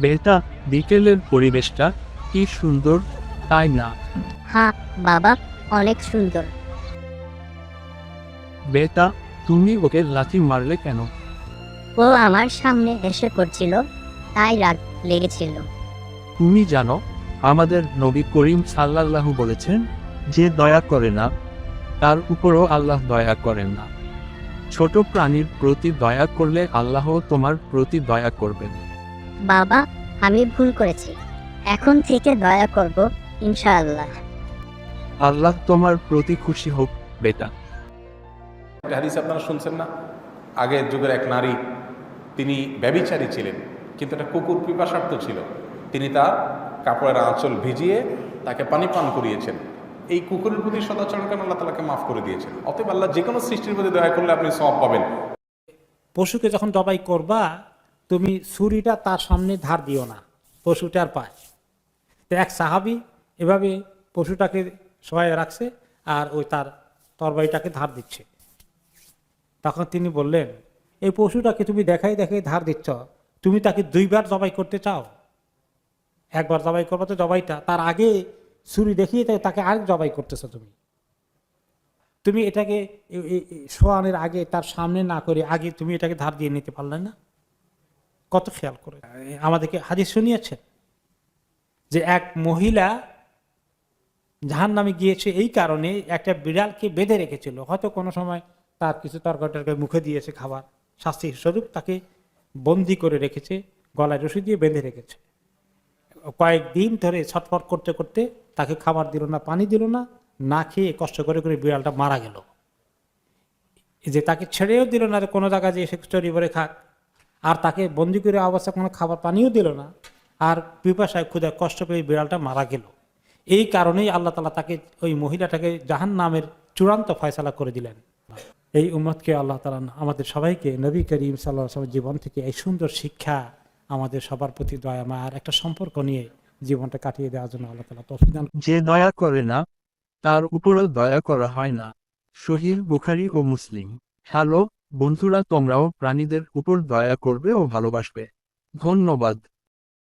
বেটা বিকেলের পরিবেশটা কি সুন্দর তাই না? হ্যাঁ বাবা অনেক সুন্দর। বেটা তুমি ওকে লাথি মারলে কেন? ও আমার সামনে এসে পড়ছিল তাই রাগ লেগেছিল। তুমি জানো আমাদের নবী করিম সাল্লাল্লাহু বলেছেন যে দয়া করে না তার উপরও আল্লাহ দয়া করেন না। ছোট প্রাণীর প্রতি দয়া করলে আল্লাহ তোমার প্রতি দয়া করবেন। বাবা আমি ভুল করেছি। এখন থেকে দয়া করব ইনশাআল্লাহ। আল্লাহ তোমার প্রতি খুশি হোক বেটা। হাদিস আপনারা শুনছেন না? আগের যুগের এক নারী তিনি ব্যবিচারী ছিলেন কিন্তু একটা কুকুর পিপাসার্থ ছিল। তিনি তার কাপড়ের আঁচল ভিজিয়ে তাকে পানি পান করিয়েছেন। এই কুকুরের প্রতি সদাচরণ কেন আল্লাহ তালাকে মাফ করে দিয়েছেন। অতএব আল্লাহ যে কোনো সৃষ্টির প্রতি দয়া করলে আপনি সব পাবেন। পশুকে যখন জবাই করবা তুমি ছুরিটা তার সামনে ধার দিও না পশুটার পায়। তো এক সাহাবি এভাবে পশুটাকে সবাই রাখছে আর ওই তার তরবারিটাকে ধার দিচ্ছে। তখন তিনি বললেন, এই পশুটাকে তুমি দেখাই দেখাই ধার দিচ্ছ, তুমি তাকে দুইবার জবাই করতে চাও? একবার জবাই করব তো জবাইটা, তার আগে ছুরি দেখিয়ে তাকে- তাকে আরেক জবাই করতেছো তুমি। তুমি এটাকে শোয়ানোর আগে তার সামনে না করে আগে তুমি এটাকে ধার দিয়ে নিতে পারলে না? কত খেয়াল করে। আমাদেরকে হাদিস শুনিয়েছে যে এক মহিলা জাহান নামে গিয়েছে এই কারণে একটা বিড়ালকে বেঁধে রেখেছিল। হয়তো কোনো সময় তার কিছু তরকারি টরকারি মুখে দিয়েছে খাবার। শাস্তি স্বরূপ তাকে বন্দি করে রেখেছে, গলায় রশি দিয়ে বেঁধে রেখেছে। কয়েকদিন ধরে ছটফট করতে করতে তাকে খাবার দিল না, পানি দিল না না খেয়ে কষ্ট করে করে বিড়ালটা মারা গেল। যে তাকে ছেড়েও দিল না কোনো জায়গায় যে এসে চড়ি ভরে খাক। আর তাকে বন্দি করে অবস্থা কোনো খাবার পানিও দিল না। আর পিপাসায় ক্ষুদা কষ্ট পেয়ে বিড়ালটা মারা গেল। এই কারণেই আল্লাহ তালা তাকে ওই মহিলাটাকে জাহান নামের চূড়ান্ত ফয়সালা করে দিলেন। এই উম্মতকে আল্লাহ তালা আমাদের সবাইকে নবী করিম সাল্লাহ জীবন থেকে এই সুন্দর শিক্ষা আমাদের সবার প্রতি দয়া মায়ার একটা সম্পর্ক নিয়ে জীবনটা কাটিয়ে দেওয়ার জন্য আল্লাহ তালা তফিক দান যে দয়া করে না, তার উপরও দয়া করা হয় না। শহীদ বুখারি ও মুসলিম। হ্যালো বন্ধুরা তোমরাও প্রাণীদের উপর দয়া করবে ও ভালোবাসবে। ধন্যবাদ।